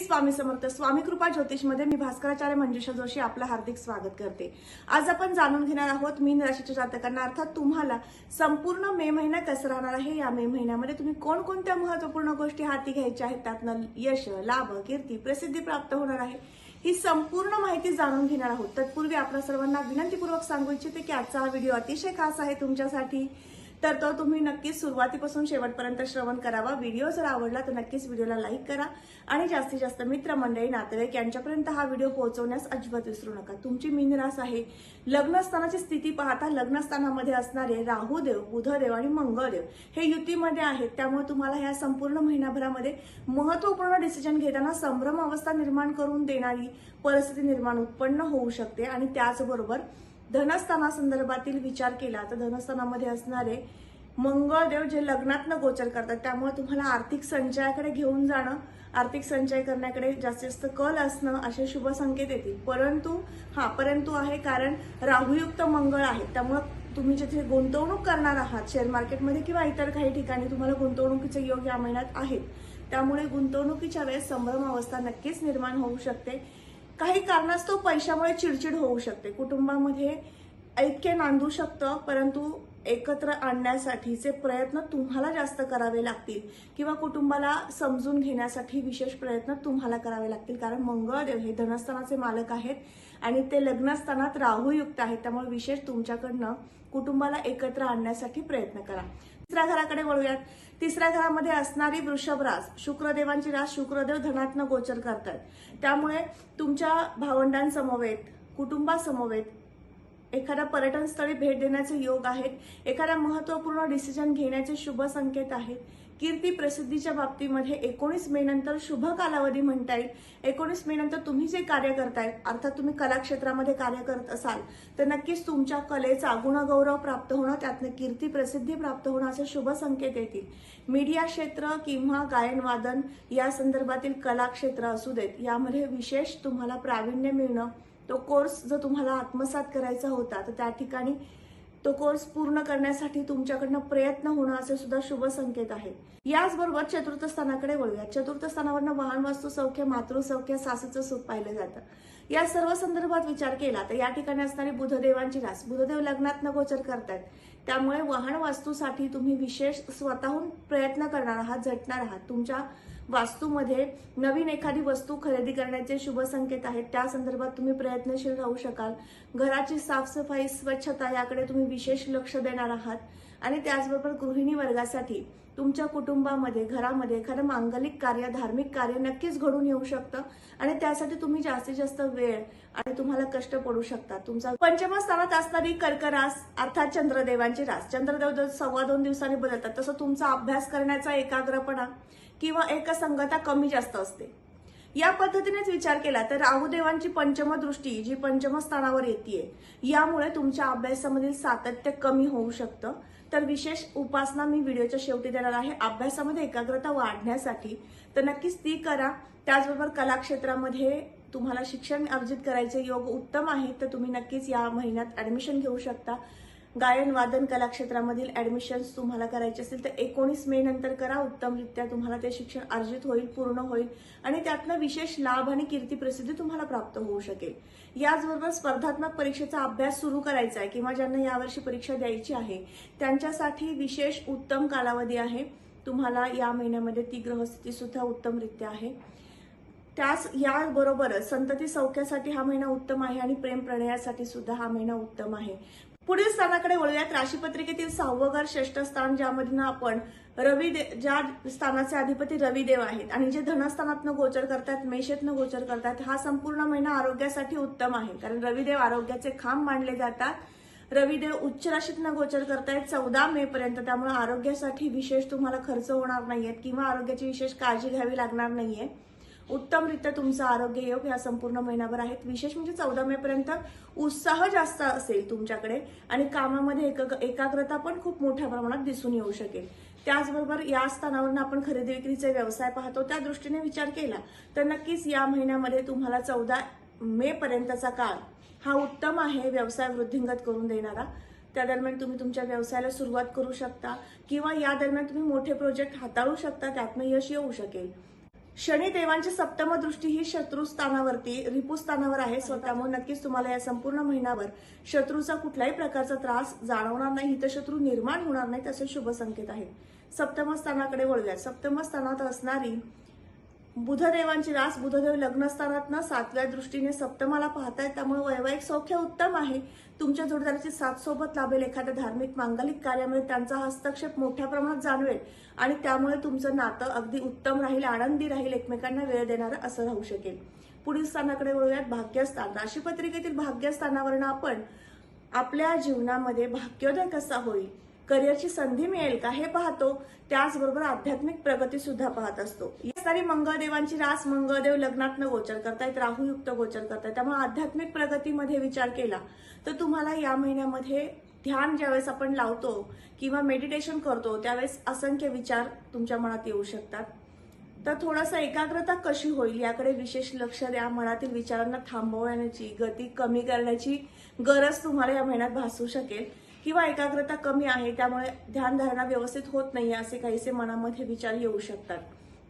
स्वामी समर्थ स्वामी कृपा ज्योतिषमध्ये मी भास्कराचार्य मंजुषा जोशी आपलं हार्दिक स्वागत करते. आज आपण जाणून घेणार आहोत मीन राशीच्या जातकांना. अर्थात तुम्हाला संपूर्ण मे महिना कसं राहणार आहे? या मे महिन्यामध्ये तुम्ही कोणकोणत्या महत्त्वपूर्ण गोष्टी हाती घ्यायच्या आहेत? त्यातनं यश लाभ कीर्ती प्रसिद्धी प्राप्त होणार आहे. ही संपूर्ण माहिती जाणून घेणार आहोत. तत्पूर्वी आपल्या सर्वांना विनंतीपूर्वक सांगू इच्छिते की आजचा हा व्हिडिओ अतिशय खास आहे तुमच्यासाठी. तर तो तुम्ही नक्कीच सुरुवातीपासून शेवटपर्यंत श्रवण करावा. व्हिडिओ जर आवडला तर नक्कीच व्हिडिओला लाईक करा. आणि जास्तीत जास्त मित्रमंडळी नातेवाईक यांच्यापर्यंत हा व्हिडिओ पोहोचवण्यास अजिबात विसरू नका. तुमची मीनरास आहे. लग्नस्थानाची स्थिती पाहता लग्नस्थानामध्ये असणारे राहुदेव बुधदेव आणि मंगळदेव हे युतीमध्ये आहेत. त्यामुळे तुम्हाला ह्या संपूर्ण महिन्याभरामध्ये महत्त्वपूर्ण डिसिजन घेताना संभ्रम अवस्था निर्माण करून देणारी परिस्थिती निर्माण उत्पन्न होऊ शकते. आणि त्याचबरोबर धनस्थानासंदर्भातील विचार केला तर धनस्थानामध्ये असणारे मंगळदेव जे लग्नातनं गोचर करतात त्यामुळे तुम्हाला आर्थिक संचयाकडे घेऊन जाणं आर्थिक संचय करण्याकडे जास्तीत जास्त कल असणं असे शुभ संकेत येतील. परंतु हा परंतु आहे कारण राहुयुक्त मंगळ आहे त्यामुळं तुम्ही जिथे गुंतवणूक करणार आहात शेअर मार्केटमध्ये किंवा इतर काही ठिकाणी तुम्हाला गुंतवणुकीचे योग या महिन्यात आहेत. त्यामुळे गुंतवणुकीच्या वेळेस संभ्रम अवस्था नक्कीच निर्माण होऊ शकते. काही कारणास्तव पैशामुळे चिडचिड होऊ शकते. कुटुंबामध्ये ऐक्य नांदू शकतं परंतु एकत्र आणण्यासाठीचे प्रयत्न तुम्हाला जास्त करावे लागतील किंवा कुटुंबाला समजून घेण्यासाठी विशेष प्रयत्न तुम्हाला करावे लागतील. कारण मंगळदेव हे धनस्थानाचे मालक आहेत आणि ते लग्नस्थानात राहूयुक्त आहेत. त्यामुळे विशेष तुमच्याकडनं कुटुंबाला एकत्र आणण्यासाठी प्रयत्न करा. तिसऱ्या घराकडे वळूयात. तिसऱ्या घरामध्ये असणारी वृषभ रास शुक्रदेवांची रास शुक्रदेव धनात्न गोचर करतात. त्यामुळे तुमच्या भावंडांसमवेत कुटुंबासमवेत एखाद्या पर्यटन स्थळी भेट देण्याचे योग आहेत. एखाद्या महत्त्वपूर्ण डिसिजन घेण्याचे शुभ संकेत आहेत. कीर्ती प्रसिद्धीच्या बाबतीमध्ये एकोणीस मे नंतर शुभ कालावधी म्हणता येईल. एकोणीस मे नंतर तुम्ही जे कार्य करताय अर्थात तुम्ही कलाक्षेत्रामध्ये कार्य करत असाल तर नक्कीच तुमच्या कलेचा गुणगौरव प्राप्त होणं त्यातनं कीर्ती प्रसिद्धी प्राप्त होणं असे शुभ संकेत येतील. मीडिया क्षेत्र किंवा गायनवादन या संदर्भातील कलाक्षेत्र असू देत यामध्ये विशेष तुम्हाला प्रावीण्य मिळणं तो कोर्स जर तुम्हाला आत्मसात करायचा होता तर त्या ठिकाणी तो कोर्स पूर्ण करण्यासाठी तुमच्याकडनं प्रयत्न होणं असे सुद्धा शुभ संकेत आहेत याचबरोबर चतुर्थ स्थानाकडे वळूया चतुर्थ स्थानावरनं वाहन वास्तू सौख्य मातृसौख्य सासूचं सुख पाहिलं जातं. या सर्व संदर्भात विचार केला तर या ठिकाणी असणारी बुधदेवांची रास. बुधदेव लग्नात गोचर करतात त्यामुळे वाहन वास्तूसाठी तुम्ही विशेष स्वतःहून प्रयत्न करणार आहात झटणार आहात. तुमच्या वास्तूमध्ये नवीन एखादी वस्तू खरेदी करण्याचे शुभ संकेत आहेत. त्या संदर्भात तुम्ही प्रयत्नशील राहू शकाल. घराची साफसफाई स्वच्छता याकडे तुम्ही विशेष लक्ष देणार आहात. आणि त्याचबरोबर गृहिणी वर्गासाठी तुमच्या कुटुंबामध्ये घरामध्ये एखादं मांगलिक कार्य धार्मिक कार्य नक्कीच घडून येऊ शकतं. आणि त्यासाठी तुम्ही जास्तीत जास्त वेळ आणि तुम्हाला कष्ट पडू शकतात. तुमचा पंचम स्थानात असणारी कर्करास अर्थात चंद्रदेवांची रास. चंद्रदेव दर सव्वा दोन दिवसांनी बदलतात. तसं तुमचा अभ्यास करण्याचा एकाग्रपणा किंवा एकसंगता कमी जास्त असते. या पद्धतीनेच विचार केला तर राहुदेवांची पंचम दृष्टी जी पंचम स्थानावर येते यामुळे तुमच्या अभ्यासामधील सातत्य कमी होऊ शकतं. तर विशेष उपासना मी व्हिडिओच्या शेवटी देणार आहे. अभ्यासामध्ये एकाग्रता वाढण्यासाठी तर नक्कीच ती करा. त्याचबरोबर कलाक्षेत्रामध्ये तुम्हाला शिक्षण अर्जित करायचे योग उत्तम आहेत तर तुम्ही नक्कीच या महिन्यात ऍडमिशन घेऊ शकता. गायन वादन कला क्षेत्रामधील ऍडमिशन्स तुम्हाला करायचे असेल तर एकोणीस मे नंतर करा. उत्तमरित्या तुम्हाला ते शिक्षण अर्जित होईल पूर्ण होईल आणि त्यातनं विशेष लाभ आणि कीर्ती प्रसिद्धी तुम्हाला प्राप्त होऊ शकेल. याचबरोबर स्पर्धात्मक परीक्षेचा अभ्यास सुरू करायचा आहे किंवा ज्यांना यावर्षी परीक्षा द्यायची आहे त्यांच्यासाठी विशेष उत्तम कालावधी आहे. तुम्हाला या महिन्यामध्ये ती ग्रहस्थिती सुद्धा उत्तमरित्या आहे. त्याच याबरोबरच संतती सौख्यासाठी हा महिना उत्तम आहे आणि प्रेम प्रणयासाठी सुद्धा हा महिना उत्तम आहे. पुढील स्थानाकडे वळूयात. राशीपत्रिकेतील सहावं घर श्रेष्ठ स्थान ज्यामधून आपण रवी ज्या स्थानाचे अधिपती रविदेव आहेत आणि जे धनस्थानातनं गोचर करतात मेषेतनं गोचर करतात हा संपूर्ण महिना आरोग्यासाठी उत्तम आहे. कारण रविदेव आरोग्याचे खांब मानले जातात. रविदेव उच्च राशीतनं गोचर करतायत चौदा मे पर्यंत. त्यामुळे आरोग्यासाठी विशेष तुम्हाला खर्च होणार नाहीयेत किंवा आरोग्याची विशेष काळजी घ्यावी लागणार नाहीये उत्तमरित्या तुमचं आरोग्य योग ह्या संपूर्ण महिनाभर आहेत. विशेष म्हणजे चौदा मे पर्यंत उत्साह जास्त असेल तुमच्याकडे आणि कामामध्ये एक- एकाग्रता पण खूप मोठ्या प्रमाणात दिसून येऊ शकेल. त्याचबरोबर या स्थानावरून आपण खरेदी विक्रीचे व्यवसाय पाहतो. त्या दृष्टीने विचार केला तर नक्कीच या महिन्यामध्ये तुम्हाला चौदा मे पर्यंतचा काळ हा उत्तम आहे व्यवसाय वृद्धिंगत करून देणारा. त्या दरम्यान तुम्ही तुमच्या व्यवसायाला सुरुवात करू शकता किंवा या दरम्यान तुम्ही मोठे प्रोजेक्ट हाताळू शकता त्यातनं यश येऊ शकेल. शनिदेवांची सप्तम दृष्टी ही शत्रू स्थानावरती रिपू स्थानावर आहे. स्वतःमुळे नक्कीच तुम्हाला या संपूर्ण महिनावर शत्रूचा कुठल्याही प्रकारचा त्रास जाणवणार नाही हितशत्रू निर्माण होणार नाही असे शुभ संकेत आहेत. सप्तम स्थानाकडे सप्तमस्थानात सप्तम स्थानात असणारी बुधदेवांची रास बुधदेव लग्नस्थानात सातव्या दृष्टीने सप्तमाला पाहतायत त्यामुळे वैवाहिक सौख्य उत्तम आहे. तुमच्या जोडीदाराची साथ सोबत लाभेल एखाद्या धार्मिक मांगलिक कार्यामध्ये त्यांचा हस्तक्षेप मोठ्या प्रमाणात जाणवेल आणि त्यामुळे तुमचं नातं अगदी उत्तम राहील आनंदी राहील एकमेकांना वेळ देणारं असं राहू शकेल. पुढील स्थानाकडे वळूयात भाग्यस्थान. राशीपत्रिकेतील भाग्यस्थानावरनं आपण आपल्या जीवनामध्ये भाग्योदय कसा होईल? करिअरची संधी मिळेल का हे पाहतो. त्याचबरोबर आध्यात्मिक प्रगती सुद्धा पाहत असतो. या सारी मंगळदेवांची रास मंगळदेव लग्नात गोचर करतायत राहुयुक्त गोचर करतायत. त्यामुळे आध्यात्मिक प्रगतीमध्ये विचार केला तर तुम्हाला या महिन्यामध्ये ध्यान ज्यावेळेस आपण लावतो किंवा मेडिटेशन करतो त्यावेळेस असंख्य विचार तुमच्या मनात येऊ शकतात. तर थोडंसं एकाग्रता कशी होईल याकडे विशेष लक्ष द्या. मनातील विचारांना थांबवण्याची गती कमी करण्याची गरज तुम्हाला या महिन्यात भासू शकेल. किंवा एकाग्रता कमी आहे त्यामुळे ध्यानधारणा व्यवस्थित होत नाही असे काहीसे मनामध्ये विचार येऊ शकतात.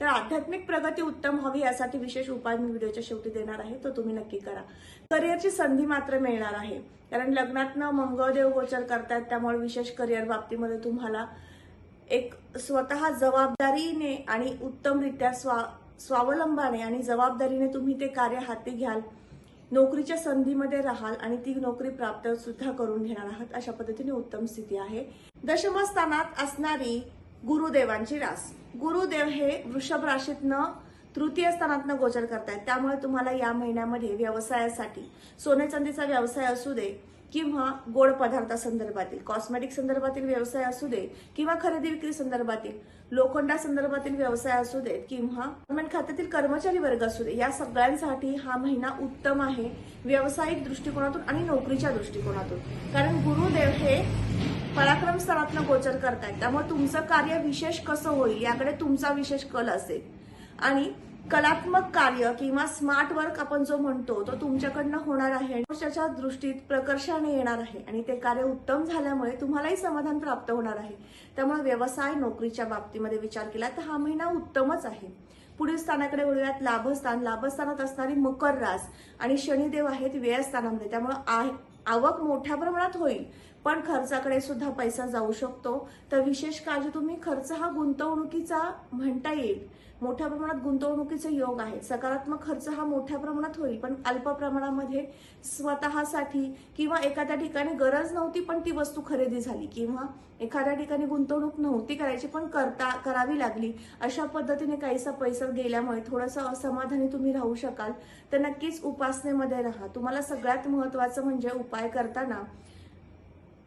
तर आध्यात्मिक प्रगती उत्तम व्हावी यासाठी विशेष उपाय मी व्हिडिओच्या शेवटी देणार आहे तो तुम्ही नक्की करा. करिअरची संधी मात्र मिळणार आहे. कारण लग्नातनं मंगळदेव गोचर करतात त्यामुळे विशेष करिअर बाबतीमध्ये तुम्हाला एक स्वतः जबाबदारीने आणि उत्तमरित्या स्वा स्वावलंबाने आणि जबाबदारीने तुम्ही ते कार्य हाती घ्याल. नोकरीच्या संधीमध्ये राहाल आणि ती नोकरी प्राप्त सुद्धा करून घेणार आहात अशा पद्धतीने उत्तम स्थिती आहे. दशम स्थानात असणारी गुरुदेवांची रास. गुरुदेव हे वृषभ राशीतनं तृतीय स्थानातनं गोचर करतायत. त्यामुळे तुम्हाला या महिन्यामध्ये व्यवसायासाठी सोने चांदीचा व्यवसाय असू दे किंवा गोड पदार्थासंदर्भातील कॉस्मेटिक संदर्भातील व्यवसाय असू दे किंवा खरेदी विक्री संदर्भातील लोखंडा संदर्भातील व्यवसाय असू देत किंवा गव्हर्नमेंट खात्यातील कर्मचारी वर्ग असू दे या सगळ्यांसाठी हा महिना उत्तम आहे व्यावसायिक दृष्टिकोनातून आणि नोकरीच्या दृष्टिकोनातून. कारण गुरुदेव हे पराक्रम स्तरातनं गोचर करतायत. त्यामुळे तुमचं कार्य विशेष कसं होईल याकडे तुमचा विशेष कल असेल. आणि कलात्मक कार्य किंवा स्मार्ट वर्क आपण जो म्हणतो तो तुमच्याकडनं होणार आहे. आणि त्याच्या दृष्टीत प्रकर्षाने येणार आहे आणि ते कार्य उत्तम झाल्यामुळे तुम्हालाही समाधान प्राप्त होणार आहे. त्यामुळे व्यवसाय नोकरीच्या बाबतीमध्ये विचार केला तर हा महिना उत्तमच आहे. पुढील स्थानाकडे वळूयात. लाभस्थान लाभस्थानात असणारी मकर रास आणि शनिदेव आहेत व्ययस्थानामध्ये. त्यामुळे आवक मोठ्या प्रमाणात होईल. पण खर्चाकडे सुद्धा पैसा जाऊ शकतो. तर विशेष काळजी तुम्ही खर्च हा गुंतवणुकीचा म्हणता येईल. मोठ्या प्रमाणात गुंतवणुकीचे योग आहेत. सकारात्मक खर्च हा मोठ्या प्रमाणात होईल पण अल्प प्रमाणामध्ये स्वतःसाठी किंवा एखाद्या ठिकाणी गरज नव्हती पण ती वस्तू खरेदी झाली किंवा एखाद्या ठिकाणी गुंतवणूक नव्हती करायची पण करता करावी लागली अशा पद्धतीने काहीसा पैसा गेल्यामुळे थोडंसं असमाधानी तुम्ही राहू शकाल. तर नक्कीच उपासनेमध्ये राहा. तुम्हाला सगळ्यात महत्वाचं म्हणजे उपाय करताना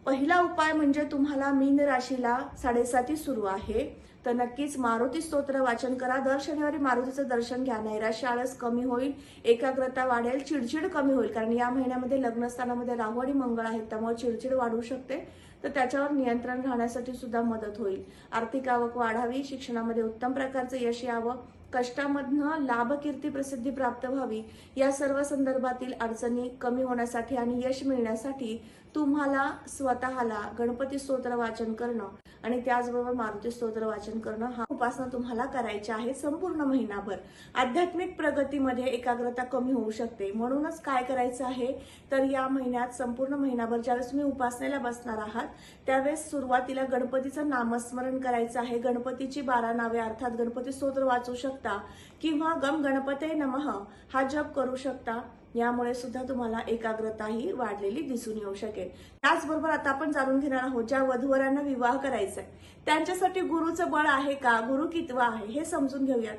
पहिला उपाय म्हणजे तुम्हाला मीन राशीला साडेसाती सुरू आहे. तर नक्कीच मारुती स्तोत्र वाचन करा. दर शनिवारी मारुतीचं दर्शन घ्या. नैराश्य आळस कमी होईल एकाग्रता वाढेल चिडचिड कमी होईल. कारण या महिन्यामध्ये लग्नस्थानामध्ये राहू आणि मंगळ आहेत त्यामुळे चिडचिड वाढू शकते. तर त्याच्यावर नियंत्रण राहण्यासाठी सुद्धा मदत होईल. आर्थिक आवक वाढावी शिक्षणामध्ये उत्तम प्रकारचं यश यावं कष्टामधनं लाभकीर्ती प्रसिद्धी प्राप्त व्हावी. या सर्व संदर्भातील अडचणी कमी होण्यासाठी आणि यश मिळण्यासाठी तुम्हाला स्वतःला गणपती स्तोत्र वाचन करणं आणि त्याचबरोबर मारुती स्तोत्र वाचन करणं हा उपासना तुम्हाला करायची आहे संपूर्ण महिनाभर. आध्यात्मिक प्रगतीमध्ये एकाग्रता कमी होऊ शकते. म्हणूनच काय करायचं आहे? तर या महिन्यात संपूर्ण महिनाभर ज्यावेळेस तुम्ही उपासनेला बसणार आहात त्यावेळेस सुरुवातीला गणपतीचं नामस्मरण करायचं आहे. गणपतीची बारा नावे अर्थात गणपती स्तोत्र वाचू शकता किंवा गम गणपते नमः हा जप करू शकता. यामुळे सुद्धा तुम्हाला एकाग्रताही वाढलेली दिसून येऊ शकेल. त्याचबरोबर आता आपण जाणून घेणार आहोत ज्या वधूवरांना विवाह करायचा आहे. त्यांच्यासाठी गुरुचं बळ आहे का? गुरु कितवा आहे? हे समजून घेऊयात.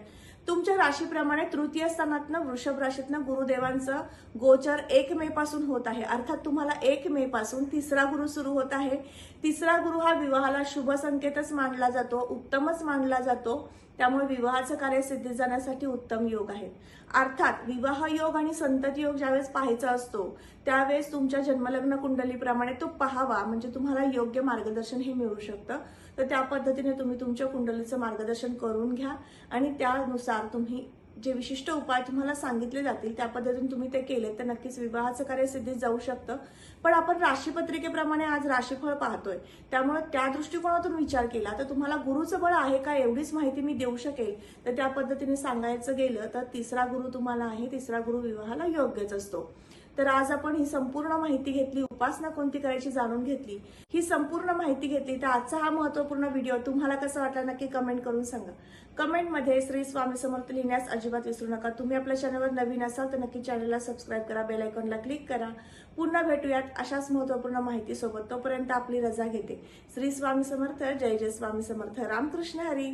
तुमच्या राशीप्रमाणे तृतीय स्थानातनं वृषभ राशीतनं गुरुदेवांचं गोचर एक मे पासून होत आहे. अर्थात तुम्हाला एक मे पासून तिसरा गुरु सुरू होत आहे. तिसरा गुरु हा विवाहाला शुभ संकेतच मानला जातो उत्तमच मानला जातो. त्यामुळे विवाहाचं कार्य सिद्धी जाण्यासाठी उत्तम योग आहे अर्थात विवाह योग आणि संतती योग ज्यावेळेस पाहायचा असतो त्यावेळेस तुमच्या जन्मलग्न कुंडलीप्रमाणे तो पहावा. म्हणजे तुम्हाला योग्य मार्गदर्शन हे मिळू शकतं. तर त्या पद्धतीने तुम्ही तुमच्या कुंडलीचं मार्गदर्शन करून घ्या आणि त्यानुसार तुम्ही जे विशिष्ट उपाय तुम्हाला सांगितले जातील त्या पद्धतीने तुम्ही ते केले तर नक्कीच विवाहाचं कार्य सिद्धीत जाऊ शकतं. पण आपण राशीपत्रिकेप्रमाणे आज राशीफळ पाहतोय. त्यामुळे त्या दृष्टिकोनातून विचार केला तर तुम्हाला गुरुचं बळ आहे का एवढीच माहिती मी देऊ शकेल? तर त्या पद्धतीने सांगायचं गेलं तर तिसरा गुरु तुम्हाला आहे तिसरा गुरु विवाहाला योग्यच असतो. तर आज आपण ही संपूर्ण माहिती घेतली उपासना कोणती करायची जाणून घेतली ही संपूर्ण माहिती घेतली. तर आजचा हा महत्त्वपूर्ण व्हिडिओ तुम्हाला कसा वाटला नक्की कमेंट करून सांगा. कमेंटमध्ये श्री स्वामी समर्थ लिहिण्यास अजिबात विसरू नका. तुम्ही आपल्या चॅनलवर नवीन असाल तर नक्की चॅनलला सबस्क्राईब करा बेल आयकॉनला क्लिक करा. पुन्हा भेटूयात अशाच महत्त्वपूर्ण माहितीसोबत. तोपर्यंत आपली रजा घेते. श्री स्वामी समर्थ जय जय स्वामी समर्थ. रामकृष्ण हरी.